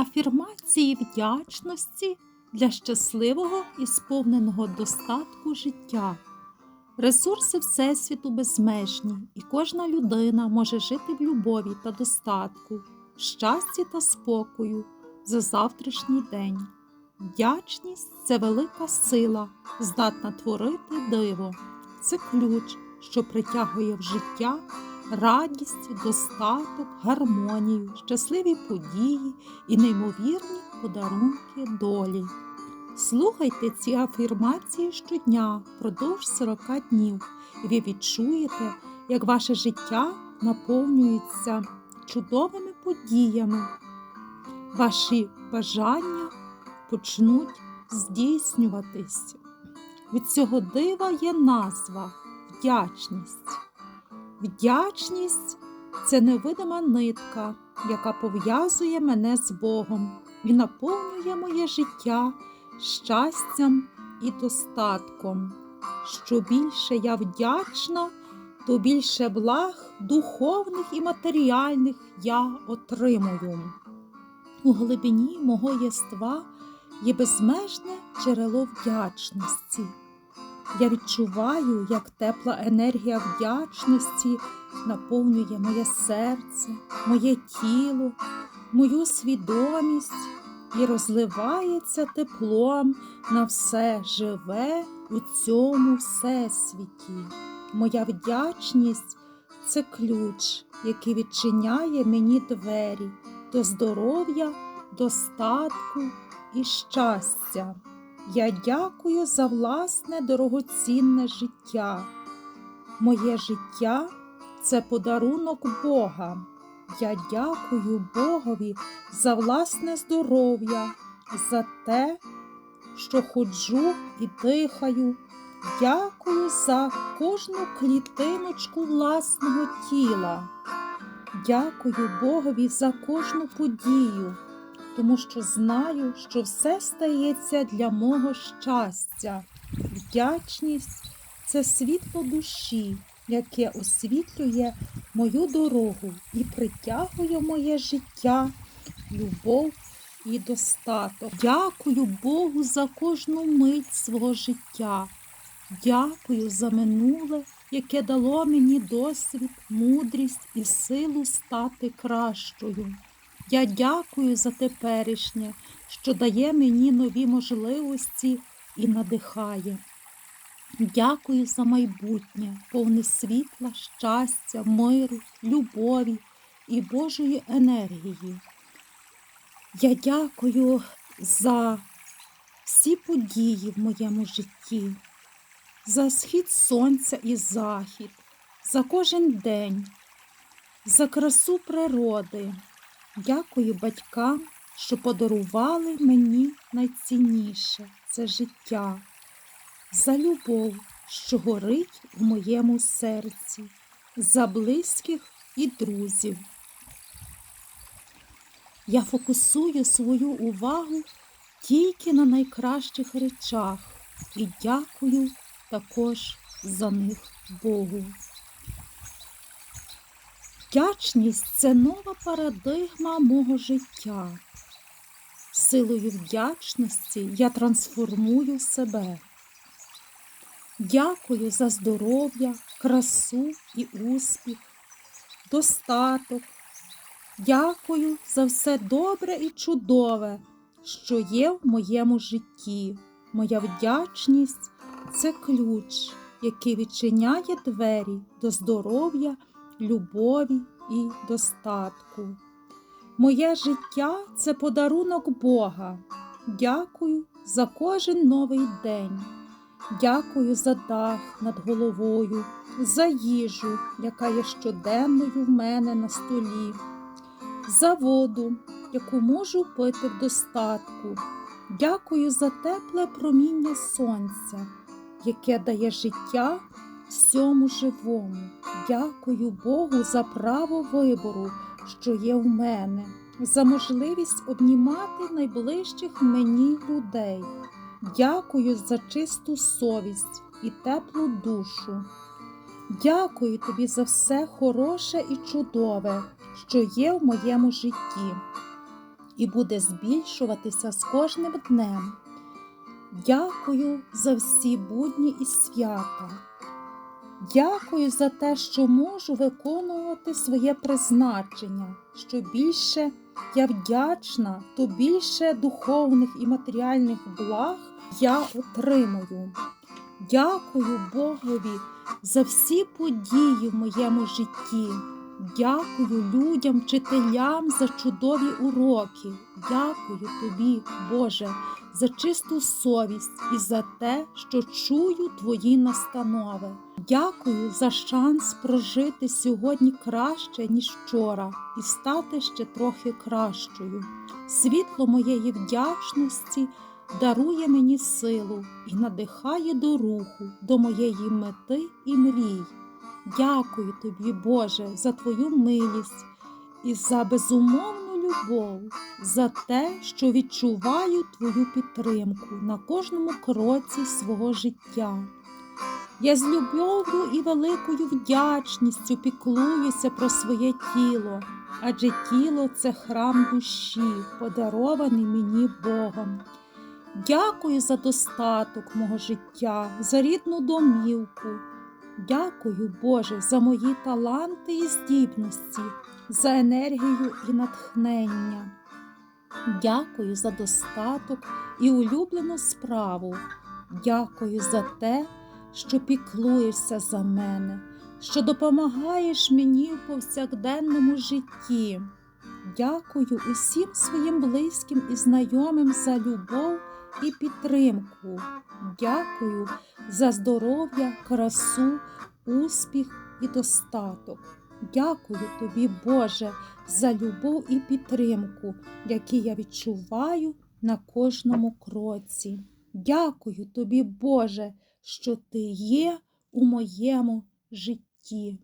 Афірмації вдячності для щасливого і сповненого достатку життя. Ресурси Всесвіту безмежні, і кожна людина може жити в любові та достатку, щасті та спокою за завтрашній день. Вдячність це велика сила, здатна творити диво. Це ключ, що притягує в життя радість, достаток, гармонію, щасливі події і неймовірні подарунки долі. Слухайте ці афірмації щодня впродовж 40 днів, і ви відчуєте, як ваше життя наповнюється чудовими подіями. Ваші бажання почнуть здійснюватись. Від цього дива є назва вдячність. Вдячність це невидима нитка, яка пов'язує мене з Богом і наповнює моє життя щастям і достатком. Що більше я вдячна, то більше благ духовних і матеріальних я отримую. У глибині мого єства є безмежне джерело вдячності. Я відчуваю, як тепла енергія вдячності наповнює моє серце, моє тіло, мою свідомість і розливається теплом на все живе у цьому всесвіті. Моя вдячність це ключ, який відчиняє мені двері до здоров'я, достатку і щастя. Я дякую за власне дорогоцінне життя. Моє життя це подарунок Бога. Я дякую Богові за власне здоров'я, за те, що ходжу і дихаю. Дякую за кожну клітиночку власного тіла. Дякую Богові за кожну подію тому що знаю, що все стається для мого щастя. Вдячність це світло душі, яке освітлює мою дорогу і притягує моє життя, любов і достаток. Дякую Богу за кожну мить свого життя. Дякую за минуле, яке дало мені досвід, мудрість і силу стати кращою. Я дякую за теперішнє, що дає мені нові можливості і надихає. Дякую за майбутнє, повне світла, щастя, миру, любові і Божої енергії. Я дякую за всі події в моєму житті, за схід сонця і захід, за кожен день, за красу природи. Дякую батькам, що подарували мені найцінніше це життя, за любов, що горить у моєму серці, за близьких і друзів. Я фокусую свою увагу тільки на найкращих речах і дякую також за них Богу. Вдячність це нова парадигма мого життя. Силою вдячності я трансформую себе. Дякую за здоров'я, красу і успіх, достаток. Дякую за все добре і чудове, що є в моєму житті. Моя вдячність це ключ, який відчиняє двері до здоров'я любові і достатку. Моє життя це подарунок Бога. Дякую за кожен новий день. Дякую за дах над головою, за їжу, яка є щоденною в мене на столі, за воду, яку можу пити в достатку. Дякую за тепле проміння сонця, яке дає життя всьому живому. Дякую Богу за право вибору, що є в мене, за можливість обнімати найближчих мені людей. Дякую за чисту совість і теплу душу. Дякую тобі за все хороше і чудове, що є в моєму житті. і буде збільшуватися з кожним днем. Дякую за всі будні і свята. Дякую за те, що можу виконувати своє призначення. Що більше я вдячна, то більше духовних і матеріальних благ я отримую. Дякую Богові за всі події в моєму житті. Дякую людям, вчителям за чудові уроки. Дякую тобі, Боже, за чисту совість і за те, що чую твої настанови. Дякую за шанс прожити сьогодні краще, ніж вчора, і стати ще трохи кращою. Світло моєї вдячності дарує мені силу і надихає до руху, до моєї мети і мрій. Дякую тобі, Боже, за твою милість і за безумовну любов, за те, що відчуваю твою підтримку на кожному кроці свого життя. Я з любов'ю і великою вдячністю піклуюся про своє тіло, адже тіло це храм душі, подарований мені Богом. Дякую за достаток мого життя, за рідну домівку. Дякую, Боже, за мої таланти і здібності, за енергію і натхнення. Дякую за достаток і улюблену справу. Дякую за те, що піклуєшся за мене, що допомагаєш мені в повсякденному житті. Дякую усім своїм близьким і знайомим за любов і підтримку. Дякую за здоров'я, красу, успіх і достаток. Дякую тобі, Боже, за любов і підтримку, які я відчуваю на кожному кроці. Дякую тобі, Боже, що ти є у моєму житті.